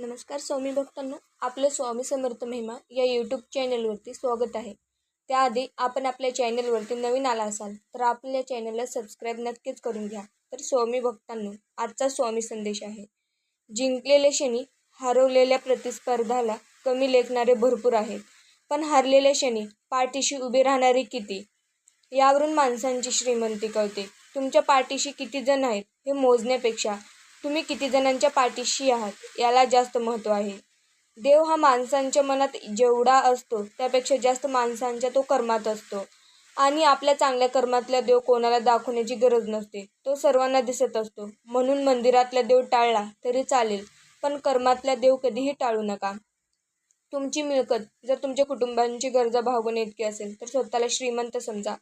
नमस्कार स्वामी भक्तांनो. आपलं स्वामी समर्थ महिमा या यूट्यूब चॅनलवरती स्वागत आहे. त्याआधी आपण आपल्या चॅनलवरती नवीन आला असाल तर आपल्या चॅनलला सबस्क्राईब नक्कीच करून घ्या. तर स्वामी भक्तांनो आजचा स्वामी संदेश आहे. जिंकलेले शनी हरवलेल्या प्रतिस्पर्धाला कमी लेखणारे भरपूर आहेत. पण हरलेल्या शनी पाठीशी उभी राहणारी किती? यावरून माणसांची श्रीमंती कळते. तुमच्या पाठीशी किती जण आहेत हे मोजण्यापेक्षा तुम्ही किती जणांच्या पाठीशी आहात याला जास्त महत्त्व आहे. देव हा माणसांच्या मनात जेवढा असतो त्यापेक्षा जास्त माणसांच्या तो कर्मात असतो. आणि आपल्या चांगल्या कर्मातला देव कोणाला दाखवण्याची गरज नसते तो सर्वांना दिसत असतो. म्हणून मंदिरातला देव टाळला तरी चालेल पण कर्मातला देव कधीही टाळू नका. तुमची मिळकत जर तुमच्या कुटुंबांची गरजा भागवणे इतकी असेल तर स्वतःला श्रीमंत समजा.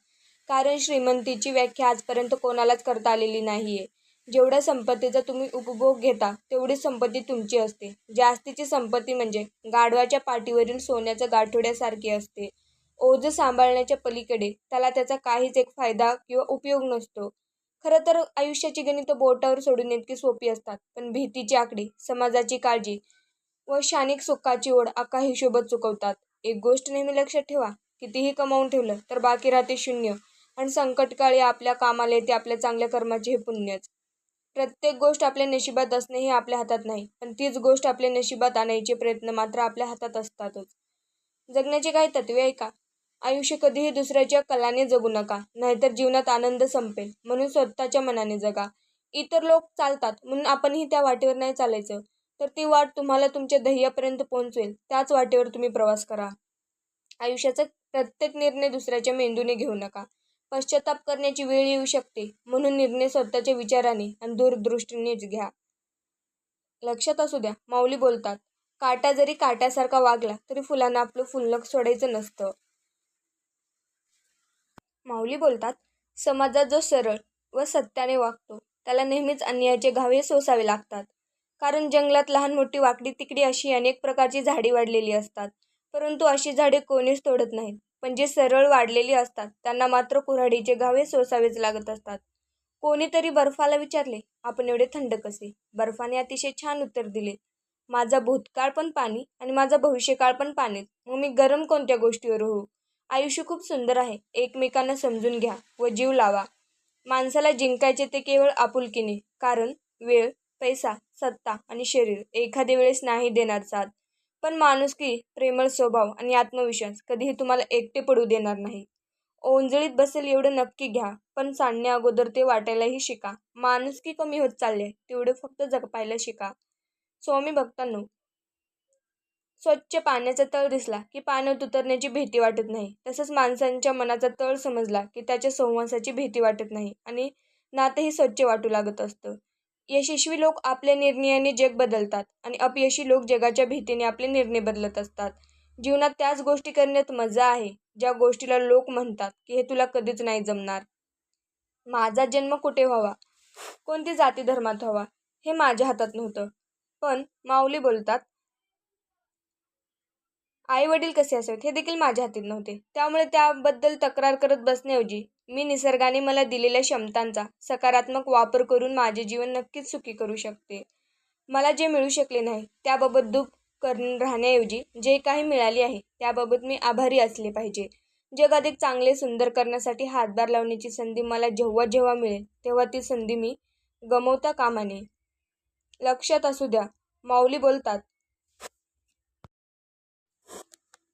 कारण श्रीमंतीची व्याख्या आजपर्यंत कोणालाच करता आलेली नाही आहे जेवढ्या संपत्तीचा तुम्ही उपभोग घेता तेवढीच संपत्ती तुमची असते. जास्तीची संपत्ती म्हणजे गाढवाच्या पाठीवरील सोन्याच्या गाठोड्यासारखी असते. ओझं सांभाळण्याच्या पलीकडे त्याला त्याचा काहीच एक फायदा किंवा उपयोग नसतो. खरं तर आयुष्याची गणितं बोटावर सोडून इतकी सोपी असतात पण भीतीची आकडी समाजाची काळजी व क्षणिक सुखाची ओढ अख्खा हिशोबत चुकवतात. एक गोष्ट नेहमी लक्षात ठेवा कितीही कमावून ठेवलं तर बाकी राहते शून्य. आणि संकटकाळी आपल्या कामाला येते आपल्या चांगल्या कर्माचे हे पुण्यच. प्रत्येक गोष्ट आपल्या नशिबात असणे हे आपल्या हातात नाही पण तीच गोष्ट आपल्या नशिबात आणायचे प्रयत्न मात्र आपल्या हातात असतातच. जगण्याचे काही तत्वे आहे का? आयुष्य कधीही दुसऱ्याच्या कलाने जगू नका नाहीतर जीवनात आनंद संपेल म्हणून स्वतःच्या मनाने जगा. इतर लोक चालतात म्हणून आपणही त्या वाटेवर नाही चालायचं. तर ती वाट तुम्हाला तुमच्या ध्येयापर्यंत पोहोचवेल त्याच वाटेवर तुम्ही प्रवास करा. आयुष्याचा प्रत्येक निर्णय दुसऱ्याच्या मेंदूने घेऊ नका. पश्चाताप करण्याची वेळ येऊ शकते. म्हणून निर्णय स्वतःच्या विचाराने आणि दूरदृष्टीनेच घ्या. लक्षात असू द्या माऊली बोलतात काटा जरी काट्यासारखा वागला तरी फुलांना आपलं फुल्लक सोडायचं नसतं. माऊली बोलतात समाजात जो सरळ व सत्याने वागतो त्याला नेहमीच अन्यायाचे घावे सोसावे लागतात. कारण जंगलात लहान मोठी वाकडी तिकडी अशी अनेक प्रकारची झाडी वाढलेली असतात. परंतु अशी झाडे कोणीच तोडत नाहीत. पण जे सरळ वाढलेली असतात. त्यांना मात्र कुऱ्हाडीचे घावे सोसावेच लागत असतात. कोणीतरी बर्फाला विचारले आपण एवढे थंड कसे? बर्फाने अतिशय छान उत्तर दिले माझा भूतकाळ पण पाणी आणि माझा भविष्यकाळ पण पाणीच. मग मी गरम कोणत्या गोष्टीवर होऊ? आयुष्य खूप सुंदर आहे. एकमेकांना समजून घ्या व जीव लावा. माणसाला जिंकायचे ते केवळ आपुलकीने. कारण वेळ पैसा सत्ता आणि शरीर एखाद्या वेळेस नाही देणार साथ. पण माणुसकी प्रेमळ स्वभाव आणि आत्मविश्वास कधीही तुम्हाला एकटे पडू देणार नाही. ओंजळीत बसेल एवढं नक्की घ्या पण सांडण्या अगोदर ते वाटायलाही शिका. माणुसकी कमी होत चालले तेवढं फक्त जगपायला शिका. स्वामी भक्तांनो स्वच्छ पाण्याचा तळ दिसला की पाण्यात उतरण्याची भीती वाटत नाही. तसंच माणसांच्या मनाचा तळ समजला की त्याच्या संवासाची भीती वाटत नाही आणि नातंही स्वच्छ वाटू लागत असतं. यशस्वी लोक आपल्या निर्णयाने जग बदलतात आणि अपयशी लोक जगाच्या भीतीने आपले निर्णय बदलत असतात. जीवनात त्याच गोष्टी करण्यात मजा आहे ज्या गोष्टीला लोक म्हणतात की हे तुला कधीच नाही जमणार. माझा जन्म कुठे व्हावा? कोणती जाती धर्मात व्हावा? हे माझ्या हातात नव्हतं. पण माऊली बोलतात आई वडील कसे असावेत? हे देखील माझ्या हातीत नव्हते. त्यामुळे त्याबद्दल तक्रार करत बसण्याऐवजी मी निसर्गाने मला दिलेल्या क्षमतांचा सकारात्मक वापर करून माझे जीवन नक्कीच सुखी करू शकते. मला जे मिळू शकले नाही त्याबाबत दुःख करून राहण्याऐवजी जे काही मिळाले आहे त्याबाबत मी आभारी असले पाहिजे. जग अधिक चांगले सुंदर करण्यासाठी हातभार लावण्याची संधी मला जेव्हा जेव्हा मिळेल तेव्हा ती संधी मी गमवता कामा नये. लक्षात असू द्या माऊली बोलतात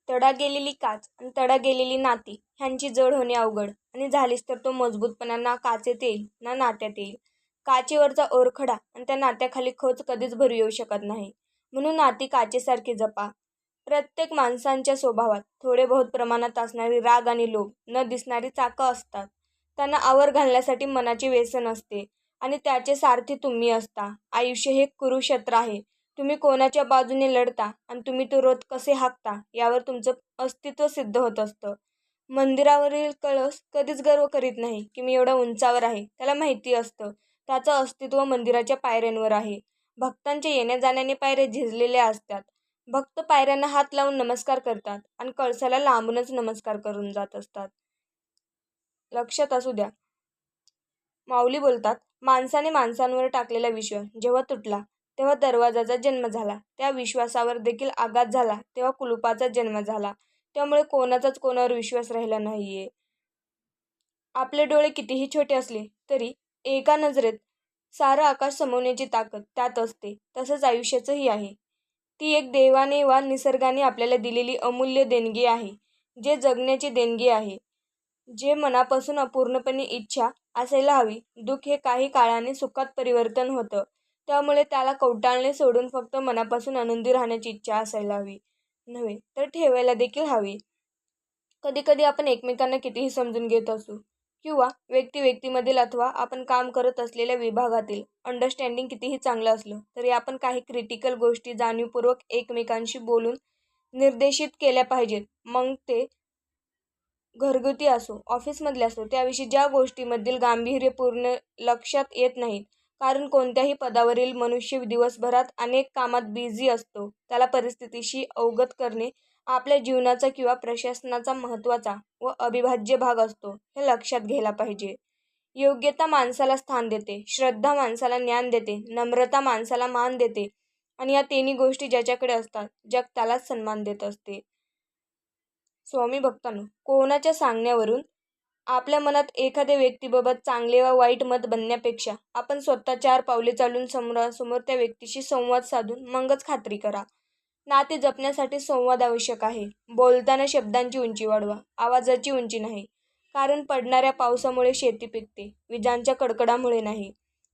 तडा गेलेली काच आणि तडा गेलेली नाती ह्यांची जड होणे अवघड. आणि झालीच तर तो मजबूतपणा ना काचेत येईल ना नात्यात येईल. काचेवरचा ओरखडा आणि त्या नात्याखाली खच कधीच भरू येऊ शकत नाही. म्हणून नाती काचेसारखी जपा. प्रत्येक माणसांच्या स्वभावात थोडे बहुत प्रमाणात असणारी राग आणि लोभ न दिसणारी चाकं असतात. त्यांना आवर घालण्यासाठी मनाचे व्यसन असते आणि त्याचे सारथी तुम्ही असता. आयुष्य हे कुरुक्षेत्र आहे. तुम्ही कोणाच्या बाजूने लढता आणि तुम्ही तो रोध कसे हाकता यावर तुमचं अस्तित्व सिद्ध होत असतं. मंदिरावरील कळस कधीच गर्व करीत नाही की मी एवढं उंचावर आहे. त्याला माहिती असतं. त्याचं अस्तित्व मंदिराच्या पायऱ्यांवर आहे. भक्तांच्या येण्या जाण्याने पायऱ्या झिजलेल्या असतात. भक्त पायऱ्यांना हात लावून नमस्कार करतात आणि कळसाला लांबूनच नमस्कार करून जात असतात. लक्षात असू द्या. माऊली बोलतात माणसाने माणसांवर टाकलेला विश्वास जेव्हा तुटला तेव्हा दरवाजाचा जन्म झाला. त्या विश्वासावर देखील आघात झाला तेव्हा कुलुपाचा जन्म झाला. त्यामुळे कोणाचाच कोणावर विश्वास राहिला नाही आहे आपले डोळे कितीही छोटे असले तरी एका नजरेत सारं आकाश समवण्याची ताकद त्यात असते तसंच आयुष्याचंही आहे. ती एक देवाने वा निसर्गाने आपल्याला दिलेली अमूल्य देणगी आहे जे जगण्याची देणगी आहे. जे मनापासून अपूर्णपणे इच्छा असायला हवी दुःख हे काही काळाने सुखात परिवर्तन होतं. त्यामुळे त्याला कवटाळणे सोडून फक्त मनापासून आनंदी राहण्याची इच्छा असायला हवी. नव्हे तर ठेवायला देखील हवी. कधीकधी आपण एकमेकांना कितीही समजून घेत असू किंवा व्यक्ती व्यक्तीमधील अथवा आपण काम करत असलेल्या विभागातील अंडरस्टँडिंग कितीही चांगलं असलं तरी आपण काही क्रिटिकल गोष्टी जाणीवपूर्वक एकमेकांशी बोलून निर्देशित केल्या पाहिजेत. मग ते घरगुती असो ऑफिसमधले असो त्याविषयी ज्या गोष्टीमधील गांभीर्यपूर्ण लक्षात येत नाहीत कारण कोणत्याही पदावरील मनुष्य दिवसभरात अनेक कामात बिझी असतो. त्याला परिस्थितीशी अवगत करणे आपल्या जीवनाचा किंवा प्रशासनाचा महत्त्वाचा व अविभाज्य भाग असतो हे लक्षात घ्यायला पाहिजे. योग्यता माणसाला स्थान देते श्रद्धा माणसाला ज्ञान देते नम्रता माणसाला मान देते आणि या तिन्ही गोष्टी ज्याच्याकडे असतात जग त्यालाच सन्मान देत असते. स्वामी भक्तांनो कोणाच्या सांगण्यावरून आपल्या मनात एखाद्या व्यक्तीबाबत चांगले वा वाईट मत बनण्यापेक्षा आपण स्वतः चार पावले चालून समोरासमोर त्या व्यक्तीशी संवाद साधून मगच खात्री करा. नाते जपण्यासाठी संवाद आवश्यक आहे. बोलताना शब्दांची उंची वाढवा. आवाजाची उंची नाही. कारण पडणाऱ्या पावसामुळे शेती पिकते. विजांच्या कडकडामुळे नाही.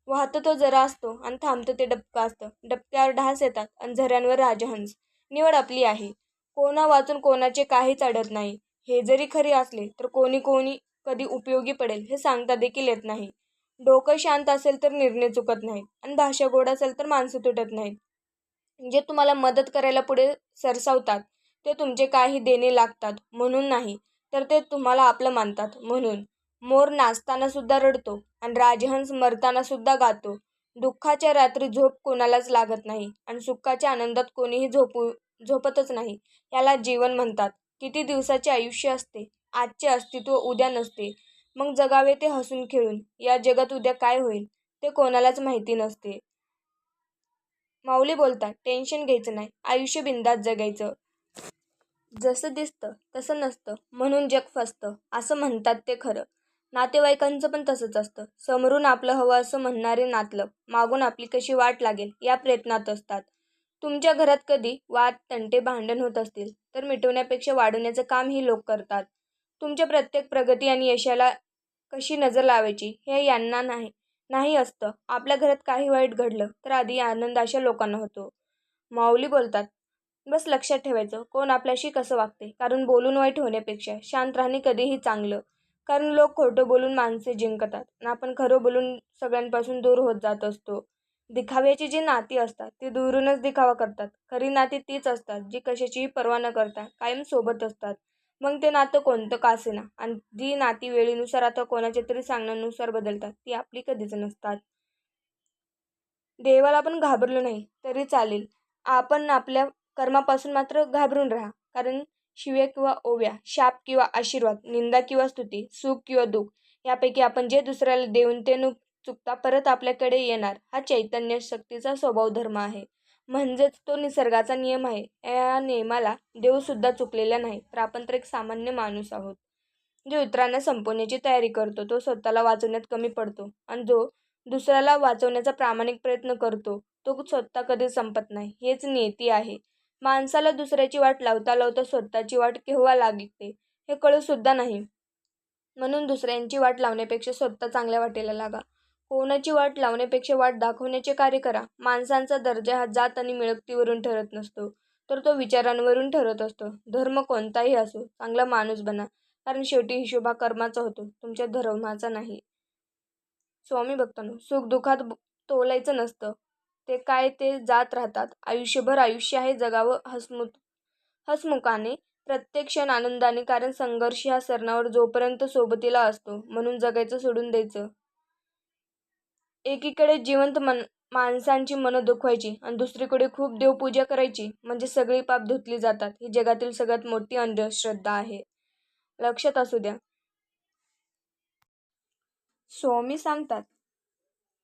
वाहतं तो जरा असतो आणि थांबतं ते डबकं असतं. डबक्यावर ढास येतात आणि झऱ्यांवर राजहंस. निवड आपली आहे. कोणा वाचून कोणाचे काहीच अडत नाही. हे जरी खरे असले तर कोणी कोणी कधी उपयोगी पडेल हे सांगता देखील येत नाही. डोकं शांत असेल तर निर्णय चुकत नाहीत आणि भाषा गोड असेल तर माणसं तुटत नाहीत. जे तुम्हाला मदत करायला पुढे सरसावतात ते तुमचे काही देणे लागतात म्हणून नाही तर ते तुम्हाला आपलं मानतात म्हणून. मोर नाचताना सुद्धा रडतो आणि राजहंस मरताना सुद्धा गातो. दुःखाच्या रात्री झोप कोणालाच लागत नाही आणि सुखाच्या आनंदात कोणीही झोपू झोपतच नाही याला जीवन म्हणतात. किती दिवसाचे आयुष्य असते? आजचे अस्तित्व उद्या नसते. मग जगावे ते हसून खेळून. या जगात उद्या काय होईल ते कोणालाच माहिती नसते. माऊली बोलतात टेन्शन घ्यायचं नाही. आयुष्य बिंदात जगायचं. जसं दिसतं तसं नसतं. म्हणून जग फसतं. असं म्हणतात ते खरं. नातेवाईकांचं पण तसंच असतं. समोरून आपलं हवं असं म्हणणारे नातलं मागून आपली कशी वाट लागेल या प्रयत्नात असतात. तुमच्या घरात कधी वाद तंटे भांडण होत असतील तर मिटवण्यापेक्षा वाढवण्याचं काम ही लोक करतात. तुमच्या प्रत्येक प्रगती आणि यशाला कशी नजर लावायची हे यांना नाही नाही असतं. आपल्या घरात काही वाईट घडलं तर आधी आनंद अशा लोकांना होतो. माऊली बोलतात बस लक्षात ठेवायचं कोण आपल्याशी कसं वागते? कारण बोलून वाईट होण्यापेक्षा शांत राहणे कधीही चांगलं. कारण लोक खोटं बोलून माणसे जिंकतात. आणि आपण खरं बोलून सगळ्यांपासून दूर होत जात असतो. दिखाव्याची जी नाती असतात ती दुरूनच दिखावा करतात. खरी नाती तीच असतात जी कशाचीही पर्वा न करता कायम सोबत असतात. मग ते नातं कोणतं का असेना? आणि जी नाती वेळेनुसार आता कोणाच्या तरी सांगण्यानुसार बदलतात ती आपली कधीच नसतात. देवाला आपण घाबरलो नाही तरी चालेल. आपण आपल्या कर्मापासून मात्र घाबरून राहा. कारण शिव्या किंवा ओव्या शाप किंवा आशीर्वाद निंदा किंवा स्तुती सुख किंवा दुःख यापैकी आपण जे दुसऱ्याला देऊन ते नुक चुकता परत आपल्याकडे येणार हा चैतन्य शक्तीचा स्वभाव धर्म आहे. म्हणजेच तो निसर्गाचा नियम आहे. या नियमाला देवसुद्धा चुकलेला नाही तर आपण तर एक सामान्य माणूस आहोत. जो इतरांना संपवण्याची तयारी करतो तो स्वतःला वाचवण्यात कमी पडतो आणि जो दुसऱ्याला वाचवण्याचा प्रामाणिक प्रयत्न करतो तो स्वतः कधी संपत नाही. हेच नियती आहे. माणसाला दुसऱ्याची वाट लावता लावता स्वतःची वाट केव्हा लागते हे कळूसुद्धा नाही. म्हणून दुसऱ्यांची वाट लावण्यापेक्षा स्वतः चांगल्या वाटेला लागा. कोणाची वाट लावण्यापेक्षा वाट दाखवण्याचे कार्य करा. माणसांचा दर्जा हा जात आणि मिळकतीवरून ठरत नसतो तर तो विचारांवरून ठरत असतो. धर्म कोणताही असो चांगला माणूस बना कारण शेवटी हिशोबा कर्माचा होतो तुमच्या धर्माचा नाही. स्वामी भक्तांनो सुख दुःखात तोलायचं नसतं. ते काय ते जात राहतात. आयुष्यभर आयुष्य आहे जगावं हसमुख हसमुखाने प्रत्येक क्षण आनंदाने कारण संघर्ष ह्या सरणावर जोपर्यंत सोबतीला असतो म्हणून जगायचं सोडून द्यायचं. एकीकडे जिवंत मन माणसांची मनं दुखवायची आणि दुसरीकडे खूप देवपूजा करायची. म्हणजे सगळी पाप धुतली जातात. ही जगातील सगळ्यात मोठी अंधश्रद्धा आहे. लक्षात असू द्या. स्वामी सांगतात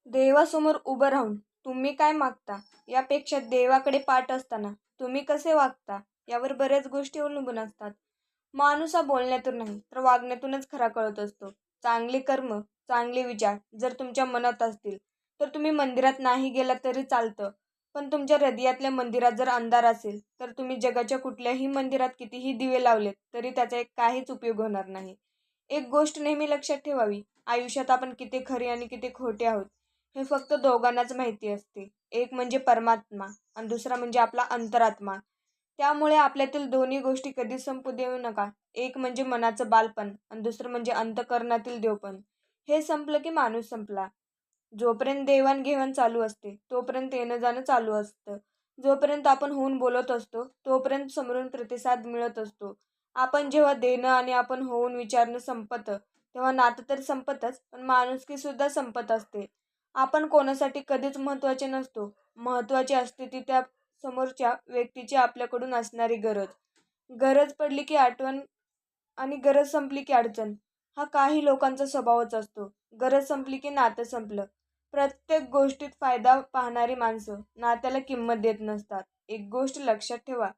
देवासमोर उभं राहून तुम्ही काय मागता? यापेक्षा देवाकडे पाठ असताना तुम्ही कसे वागता? यावर बऱ्याच गोष्टी अवलंबून असतात. माणूस हा बोलण्यातून नाही तर वागण्यातूनच खरा कळत असतो. चांगले कर्म चांगले विचार जर तुमच्या मनात असतील. तर तुम्ही मंदिरात नाही गेला तरी चालतं. पण तुमच्या हृदयातल्या मंदिरात जर अंधार असेल तर तुम्ही जगाच्या कुठल्याही मंदिरात कितीही दिवे लावलेत तरी त्याचा एक काहीच उपयोग होणार नाही. एक गोष्ट नेहमी लक्षात ठेवावी आयुष्यात आपण किती खरे आणि किती खोटे आहोत हे फक्त दोघांनाच माहिती असते. एक म्हणजे परमात्मा आणि दुसरा म्हणजे आपला अंतरात्मा. त्यामुळे आपल्यातील दोन्ही गोष्टी कधीच संपू देऊ नका. एक म्हणजे मनाचं बालपण आणि दुसरं म्हणजे अंतकरणातील देवपण. हे संपलं की माणूस संपला. जोपर्यंत देवाणघेवाण चालू असते तोपर्यंत येणं जाणं चालू असतं. जोपर्यंत आपण होऊन बोलत असतो तोपर्यंत समोरून प्रतिसाद मिळत असतो. आपण जेव्हा देणं आणि आपण होऊन विचारणं संपतं तेव्हा नातं तर संपतच पण माणुसकीसुद्धा संपत असते. आपण कोणासाठी कधीच महत्त्वाचे नसतो. महत्त्वाची असते ती त्या समोरच्या व्यक्तीची आपल्याकडून असणारी गरज. गरज पडली की आठवण आणि गरज संपली की अडचण. हा काही लोकांचा स्वभावच असतो. गरज संपली की नातं संपलं. प्रत्येक गोष्टीत फायदा पाहणारी माणसं नात्याला किंमत देत नसतात. एक गोष्ट लक्षात ठेवा.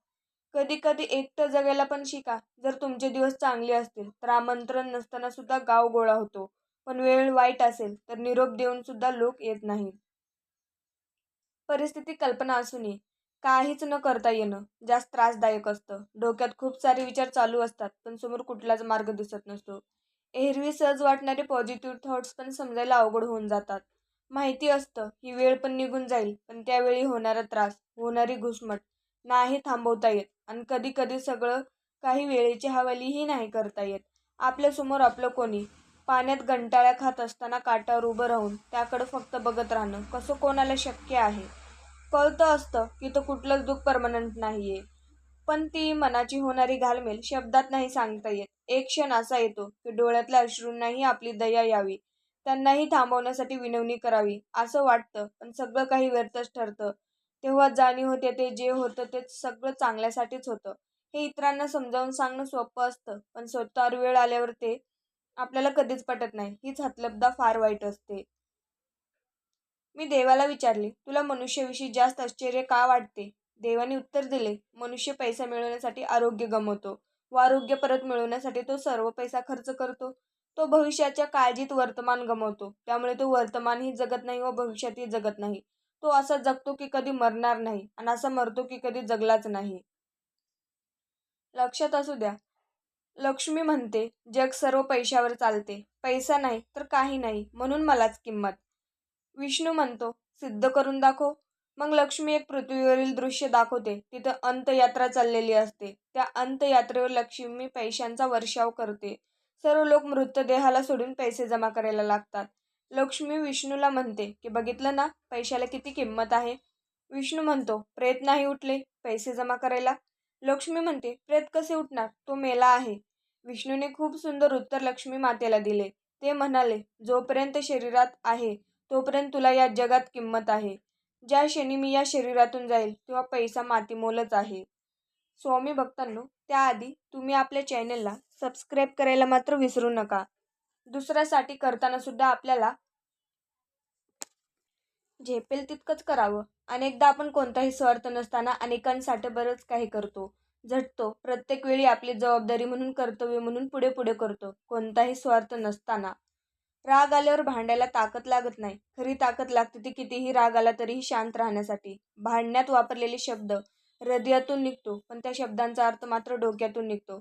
कधी कधी एकटं जगायला पण शिका. जर तुमचे दिवस चांगले असतील तर आमंत्रण नसताना सुद्धा गाव गोळा होतो. पण वेळ वाईट असेल तर निरोप देऊन सुद्धा लोक येत नाही परिस्थिती कल्पना असूनही काहीच न करता येणं जास्त त्रासदायक असतं. डोक्यात खूप सारे विचार चालू असतात पण समोर कुठलाच मार्ग दिसत नसतो. एरवी सहज वाटणारे पॉझिटिव्ह थॉट्स पण समजायला अवघड होऊन जातात. माहिती असतं ही वेळ पण निघून जाईल पण त्यावेळी होणारा त्रास होणारी घुसमट नाही थांबवता येत. आणि कधी कधी सगळं काही वेळेची हवालीही नाही करता येत. आपल्यासमोर आपलं कोणी? पाण्यात गंटाळ्या खात असताना काठावर उभं राहून त्याकडं फक्त बघत राहणं कसं कोणाला शक्य आहे? कळतं असतं की तो कुठलंच दुःख परमनंट नाही आहे पण ती मनाची होणारी घालमेल शब्दात नाही सांगता येत. एक क्षण असा येतो की डोळ्यातल्या अश्रूंनाही आपली दया यावी. त्यांनाही थांबवण्यासाठी विनवणी करावी. असं वाटतं पण सगळं काही व्यर्थच ठरतं. तेव्हा जाणीव होते ते जे होतं ते सगळं चांगल्यासाठीच होतं. हे इतरांना समजावून सांगणं सोपं असतं पण स्वतःवर वेळ आल्यावर ते आपल्याला कधीच पटत नाही. हीच हतलबदा फार वाईट असते. मी देवाला विचारले तुला मनुष्याविषयी जास्त आश्चर्य का वाटते? देवाने उत्तर दिले मनुष्य पैसा मिळवण्यासाठी आरोग्य गमवतो व आरोग्य परत मिळवण्यासाठी तो सर्व पैसा खर्च करतो. तो भविष्याच्या काळजीत वर्तमान गमवतो. त्यामुळे तो वर्तमानही जगत नाही व भविष्यातही जगत नाही. तो असा जगतो की कधी मरणार नाही आणि असा मरतो की कधी जगलाच नाही. लक्षात असू द्या. लक्ष्मी म्हणते जग सर्व पैशावर चालते. पैसा नाही तर काही नाही म्हणून मलाच किंमत. विष्णू म्हणतो सिद्ध करून दाखव. मग लक्ष्मी एक पृथ्वीवरील दृश्य दाखवते. तिथं अंतयात्रा चाललेली असते. त्या अंतयात्रेवर लक्ष्मी पैशांचा वर्षाव करते. सर्व लोक मृतदेहाला सोडून पैसे जमा करायला लागतात. लक्ष्मी विष्णूला म्हणते की बघितलं ना पैशाला किती किंमत आहे? विष्णू म्हणतो प्रेत नाही उठले पैसे जमा करायला. लक्ष्मी म्हणते प्रेत कसे उठणार? तो मेला आहे. विष्णूने खूप सुंदर उत्तर लक्ष्मी मातेला दिले. ते म्हणाले जोपर्यंत शरीरात आहे तोपर्यंत तुला या जगात किंमत आहे. ज्या क्षणी मी या शरीरातून जाईल तेव्हा पैसा मातीमोलच आहे. स्वामी भक्तांनो त्याआधी तुम्ही आपल्या चॅनलला सबस्क्राईब करायला मात्र विसरू नका. दुसऱ्यासाठी करताना सुद्धा आपल्याला झेपेल तितकंच करावं. अनेकदा आपण कोणताही स्वार्थ नसताना अनेकांसाठी बरंच काही करतो. झटतो. प्रत्येक वेळी आपली जबाबदारी म्हणून कर्तव्य म्हणून पुढे पुढे करतो. कोणताही स्वार्थ नसताना. राग आल्यावर भांडायला ताकद लागत नाही. खरी ताकद लागते ती कितीही राग आला तरीही शांत राहण्यासाठी. भांडण्यात वापरलेले शब्द हृदयातून निघतो पण त्या शब्दांचा अर्थ मात्र डोक्यातून निघतो.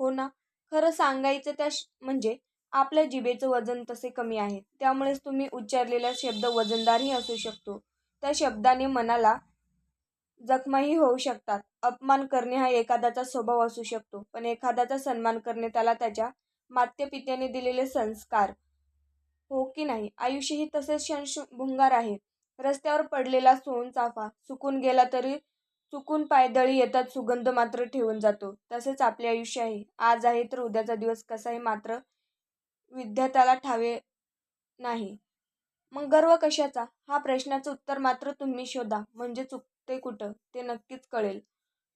हो ना? खरं सांगायचं त्या म्हणजे आपल्या जिभेचं वजन तसे कमी आहे. त्यामुळेच तुम्ही उच्चारलेला शब्द वजनदारही असू शकतो. त्या शब्दाने मनाला जखमाही होऊ शकतात. अपमान करणे हा एखाद्याचा स्वभाव असू शकतो पण एखाद्याचा सन्मान करणे त्याला त्याच्या मात्यपित्याने दिलेले संस्कार हो की नाही? आयुष्य ही तसेच शंश भुंगार आहे. रस्त्यावर पडलेला सोन चाफा सुकून गेला तरी चुकून पायदळी येतात सुगंध मात्र ठेवून जातो. तसेच आपले आयुष्य आहे. आज आहे तर उद्याचा दिवस कसाही मात्र विद्यार्थ्याला ठावे नाही. मग गर्व कशाचा? हा प्रश्नाचं उत्तर मात्र तुम्ही शोधा. म्हणजे चुकते कुठं? ते नक्कीच कळेल.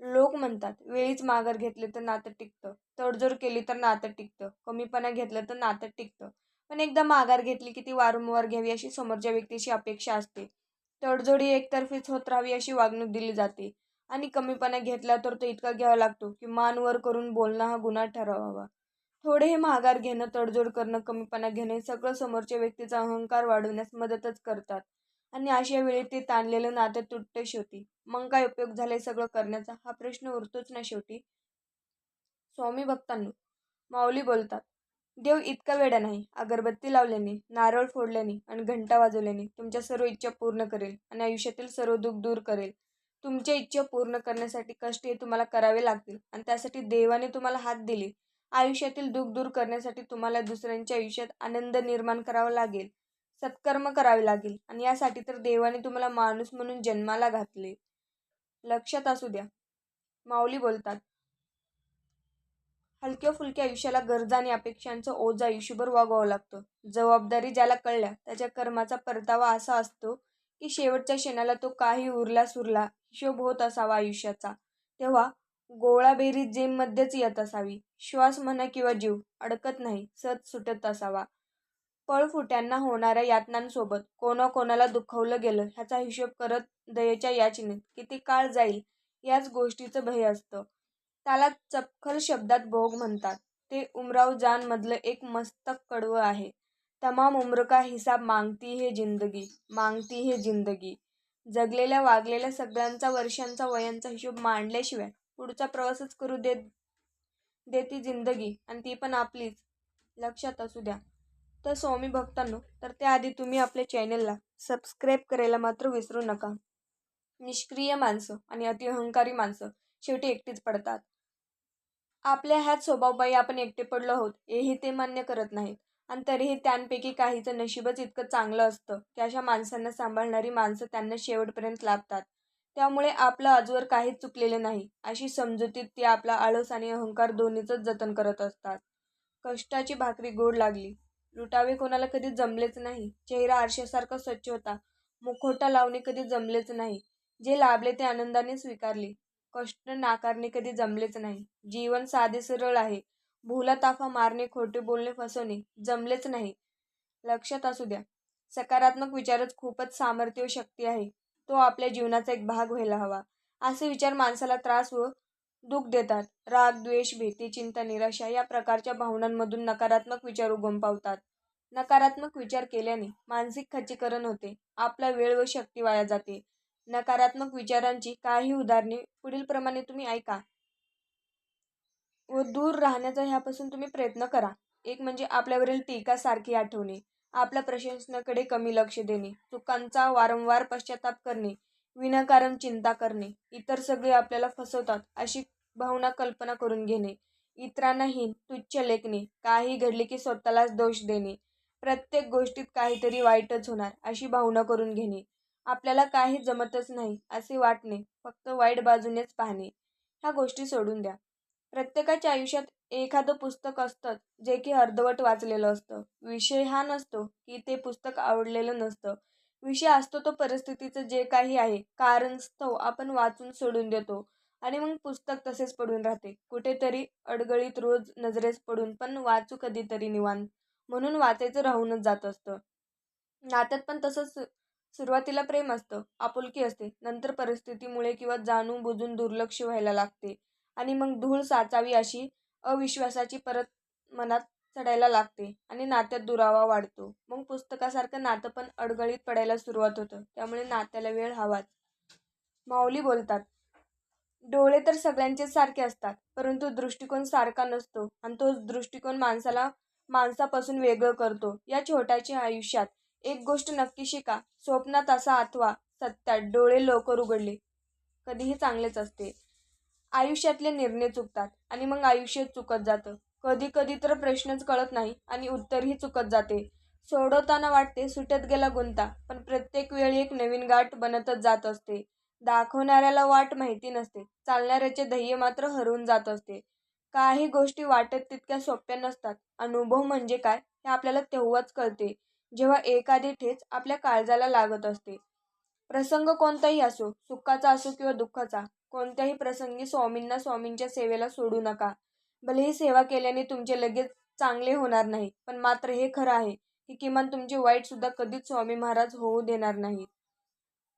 लोक म्हणतात वेळीच माघार घेतले तर नातं टिकतं. तडजोड केली तर नातं टिकतं. कमीपणा घेतलं तर नातं टिकतं. पण एकदा माघार घेतली की ती वारंवार घ्यावी अशी समोरच्या व्यक्तीची अपेक्षा असते. तडजोडी एकतर्फीच होत राहावी अशी वागणूक दिली जाते. आणि कमीपणा घेतला तर तो इतका घ्यावा लागतो की मान वर करून बोलणं हा गुन्हा ठरवावा. थोडेही महागार घेणं तडजोड करणं कमीपणा घेणं सगळं समोरच्या व्यक्तीचा अहंकार वाढवण्यास मदतच करतात. आणि अशा वेळी ते ताणलेलं नातं तुटते शेवटी. मग काय उपयोग झाले सगळं करण्याचा? हा प्रश्न उरतोच ना शेवटी. स्वामी भक्तांनो माऊली बोलतात देव इतका वेडा नाही. अगरबत्ती लावल्याने नारळ फोडल्याने आणि घंटा वाजवल्याने तुमच्या सर्व इच्छा पूर्ण करेल आणि आयुष्यातील सर्व दुःख दूर करेल. तुमच्या इच्छा पूर्ण करण्यासाठी कष्ट हे तुम्हाला करावे लागतील आणि त्यासाठी देवाने तुम्हाला हात दिले. आयुष्यातील दुःख दूर करण्यासाठी तुम्हाला दुसऱ्यांच्या आयुष्यात आनंद निर्माण करावा लागेल सत्कर्म करावे लागेल आणि यासाठी तर देवाने तुम्हाला माणूस म्हणून जन्माला घातले. लक्षात असू द्या. माऊली बोलतात हलक्या फुलक्या आयुष्याला गरजा आणि अपेक्षांचं ओझं आयुष्यभर वागावं लागतं. जबाबदारी ज्याला कळल्या त्याच्या कर्माचा परतावा असा असतो की शेवटच्या क्षणाला तो काही उरला सुरला हिशोब होत असावा आयुष्याचा. तेव्हा गोळाबेरी जेममध्येच येत असावी. श्वास म्हणा किंवा जीव अडकत नाही सत सुटत असावा. फळफुट्यांना होणाऱ्या यातनांसोबत कोणाकोणाला दुखवलं गेलं ह्याचा हिशोब करत दयेच्या याचनेत किती काळ जाईल याच गोष्टीचं भय असतं. त्याला चपखल शब्दात भोग म्हणतात. ते उमराव जान मधलं एक मस्तक कडवं आहे. तमाम उम्र का हिसाब मागती हे जिंदगी मागती हे जिंदगी. जगलेल्या वागलेल्या सगळ्यांचा वर्षांचा वयांचा हिशोब मांडल्याशिवाय पुढचा प्रवासच करू देत देती जिंदगी. आणि ती पण आपलीच. लक्षात असू द्या. तर स्वामी भक्तांनो तर त्याआधी तुम्ही आपल्या चॅनलला सबस्क्राईब करायला मात्र विसरू नका. निष्क्रिय माणसं आणि अतिअहंकारी माणसं शेवटी एकटीच पडतात. आपल्या ह्याच स्वभावबाई आपण एकटे पडलो आहोत हेही ते मान्य करत नाहीत. आणि तरीही त्यांपैकी काहीचं नशीबच इतकं चांगलं असतं की अशा माणसांना सांभाळणारी माणसं त्यांना शेवटपर्यंत लाभतात. त्यामुळे आपलं आजवर काहीच चुकलेलं नाही अशी समजुतीत ती आपला आळस आणि अहंकार दोन्हीचंच जतन करत असतात. कष्टाची भाकरी गोड लागली. लुटावे कोणाला कधी जमलेच नाही. चेहरा आरशासारखा स्वच्छ होता. मुखोटा लावणे कधी जमलेच नाही. जे लाभले ते आनंदाने स्वीकारले. कष्ट नाकारणे कधी जमलेच नाही. जीवन साधे सरळ आहे. भूला ताफा मारणे खोटे बोलणे फसवणे जमलेच नाही. लक्षात असू द्या. सकारात्मक विचारच खूपच सामर्थ्य व शक्ती आहे. तो आपल्या जीवनाचा एक भाग व्हायला हवा. असे विचार माणसाला त्रास व दुःख देतात. राग द्वेष भीती चिंता निराशा या प्रकारच्या भावनांमधून नकारात्मक विचार उगम पावतात. नकारात्मक विचार केल्याने मानसिक खच्चीकरण होते. आपला वेळ व शक्ती वाया जाते. नकारात्मक विचारांची काही उदाहरणे पुढील प्रमाणे तुम्ही ऐका. व दूर राहण्याचा ह्यापासून तुम्ही प्रयत्न करा. एक म्हणजे आपल्यावरील टीका सारखी आठवणे. आपल्या प्रशंसनाकडे कमी लक्ष देणे. चुकांचा वारंवार पश्चाताप करणे. विनाकारण चिंता करणे. इतर सगळे आपल्याला फसवतात अशी भावना कल्पना करून घेणे. इतरांनाहीन तुच्छ लेखणे. काही घडले की स्वतःलाच दोष देणे. प्रत्येक गोष्टीत काहीतरी वाईटच होणार अशी भावना करून घेणे. आपल्याला काही जमतच नाही असे वाटणे फक्त वाईट बाजूनेच पाहणे. ह्या गोष्टी सोडून द्या. प्रत्येकाच्या आयुष्यात एखादं पुस्तक असतं जे की अर्धवट वाचलेलं असतं. विषय हा नसतो की ते पुस्तक आवडलेलं नसतं. विषय असतो तो परिस्थितीचं जे काही आहे कारणस्तव आपण वाचून सोडून देतो. आणि मग पुस्तक तसेच पडून राहते. कुठेतरी अडगळीत रोज नजरेस पडून पण वाचू कधीतरी निवांत. म्हणून वाचायचं राहूनच जात असतं. नात्यात पण तसंच सुरुवातीला प्रेम असतं आपुलकी असते नंतर परिस्थितीमुळे किंवा जाणून बुजून दुर्लक्ष व्हायला लागते. आणि मग धूळ साचावी अशी अविश्वासाची परत मनात चढायला लागते आणि नात्यात दुरावा वाढतो. मग पुस्तकासारखं नातं पण अडगळीत पडायला सुरुवात होतं. त्यामुळे नात्याला वेळ हवाच. माऊली बोलतात डोळे तर सगळ्यांचे सारखे असतात परंतु दृष्टिकोन सारखा नसतो आणि तोच दृष्टिकोन माणसाला माणसापासून वेगळं करतो. या छोट्याच्या आयुष्यात एक गोष्ट नक्की शिका. स्वप्नात असा अथवा सत्यात डोळे लवकर उघडले. कधीही चांगलेच असते. आयुष्यातले निर्णय चुकतात आणि मग आयुष्य चुकत जातं. कधी कधी तर प्रश्नच कळत नाही आणि उत्तरही चुकत जाते. सोडवताना वाटते सुटत गेला गुंता पण प्रत्येक वेळी एक नवीन गाठ बनतच जात असते. दाखवणाऱ्याला वाट माहिती नसते. चालणाऱ्याचे ध्येय मात्र हरवून जात असते. काही गोष्टी वाटत तितक्या सोप्या नसतात. अनुभव म्हणजे काय हे आपल्याला तेव्हाच कळते. जेव्हा एखादी ठेच आपल्या काळजाला लागत असते. प्रसंग कोणताही असो सुखाचा असो किंवा दुःखाचा कोणत्याही प्रसंगी स्वामींना स्वामींच्या सेवेला सोडू नका. भलेही सेवा केल्याने तुमचे लगेच चांगले होणार नाही पण मात्र हे खरं आहे की किमान तुमचे वाईट सुद्धा कधीच स्वामी महाराज होऊ देणार नाहीत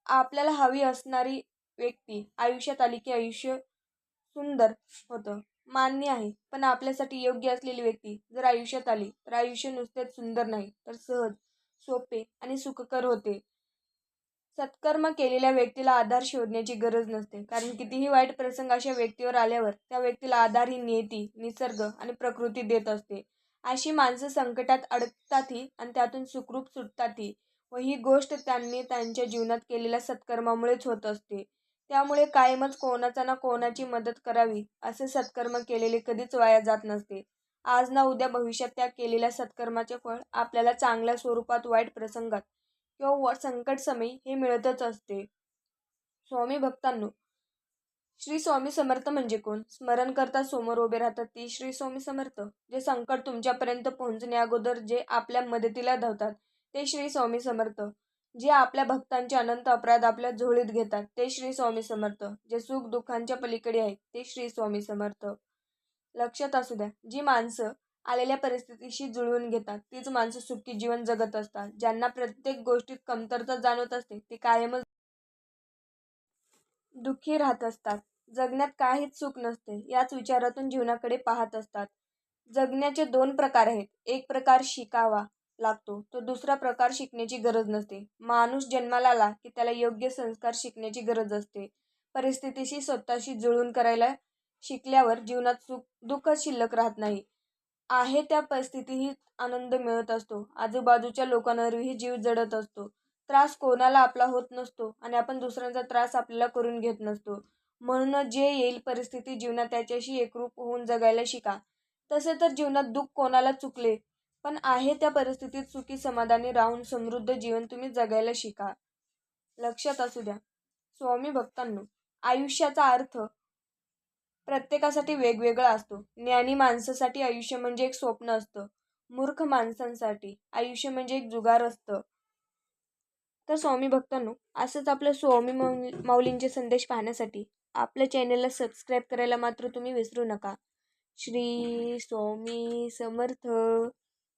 आपल्याला हवी असणारी व्यक्ती आयुष्यात आली की आयुष्य सुंदर होतं. मान्य आहे. पण आपल्यासाठी योग्य असलेली व्यक्ती जर आयुष्यात आली तर आयुष्य नुसतेच सुंदर नाही तर सहज सोपे आणि सुखकर होते. सत्कर्म केलेल्या व्यक्तीला आधार शोधण्याची गरज नसते. कारण कितीही वाईट प्रसंग अशा व्यक्तीवर आल्यावर त्या व्यक्तीला आधार ही नियती निसर्ग आणि प्रकृती देत असते. अशी माणसं संकटात अडकतातही आणि त्यातून सुखरूप सुटतातही व ही गोष्ट त्यांनी त्यांच्या जीवनात केलेल्या सत्कर्मामुळेच होत असते. त्यामुळे कायमच कोणाचा ना कोणाची मदत करावी असे सत्कर्म केलेले कधीच वाया जात नसते. आज ना उद्या भविष्यात त्या केलेल्या सत्कर्माचे फळ आपल्याला चांगल्या स्वरूपात वाईट प्रसंगात किंवा संकट संकटसमयी हे मिळतच असते. स्वामी भक्तांनो श्री स्वामी समर्थ म्हणजे कोण? स्मरण करता समोर उभे राहतात ती श्री स्वामी समर्थ जे संकट तुमच्यापर्यंत पोहोचण्या अगोदर जे आपल्या मदतीला धावतात ते श्री स्वामी समर्थ. जे आपल्या भक्तांचे अनंत अपराध आपल्या झोळीत घेतात ते श्री स्वामी समर्थ. जे सुख दुःखांच्या पलीकडे आहेत ते श्री स्वामी समर्थ. लक्षात असू द्या जी माणसं आलेल्या परिस्थितीशी जुळवून घेतात तीच माणसं सुखी जीवन जगत असतात. ज्यांना प्रत्येक गोष्टीत कमतरता जाणवत असते ती कायमच दुःखी राहत असतात. जगण्यात काहीच सुख नसते याच विचारातून जीवनाकडे पाहत असतात. जगण्याचे दोन प्रकार आहेत. एक प्रकार शिकावा लागतो. तो दुसरा प्रकार शिकण्याची गरज नसते. माणूस जन्माला आला की त्याला योग्य संस्कार शिकण्याची गरज असते. परिस्थितीशी स्वतःशी जुळून करायला शिकल्यावर जीवनात सुख दुःख शिल्लक राहत नाही. आहे त्या परिस्थितीही आनंद मिळत असतो. आजूबाजूच्या लोकांवरही जीव जडत असतो. त्रास कोणाला आपला होत नसतो आणि आपण दुसऱ्यांचा त्रास आपल्याला करून घेत नसतो. म्हणूनच जे येईल परिस्थिती जीवनात त्याच्याशी एकरूप होऊन जगायला शिका. तसे तर जीवनात दुःख कोणाला चुकले पण आहे त्या परिस्थितीत सुखी समाधानी राहून समृद्ध जीवन तुम्ही जगायला शिका. लक्षात असू द्या. स्वामी भक्तांनो आयुष्याचा अर्थ प्रत्येकासाठी वेगवेगळा असतो. ज्ञानी माणसासाठी आयुष्य म्हणजे एक स्वप्न असतं. मूर्ख माणसांसाठी आयुष्य म्हणजे एक जुगार असतं. तर स्वामी भक्तांनो असंच आपलं स्वामी माऊलींचे संदेश पाहण्यासाठी आपल्या चॅनलला सबस्क्राईब करायला मात्र तुम्ही विसरू नका. श्री स्वामी समर्थ.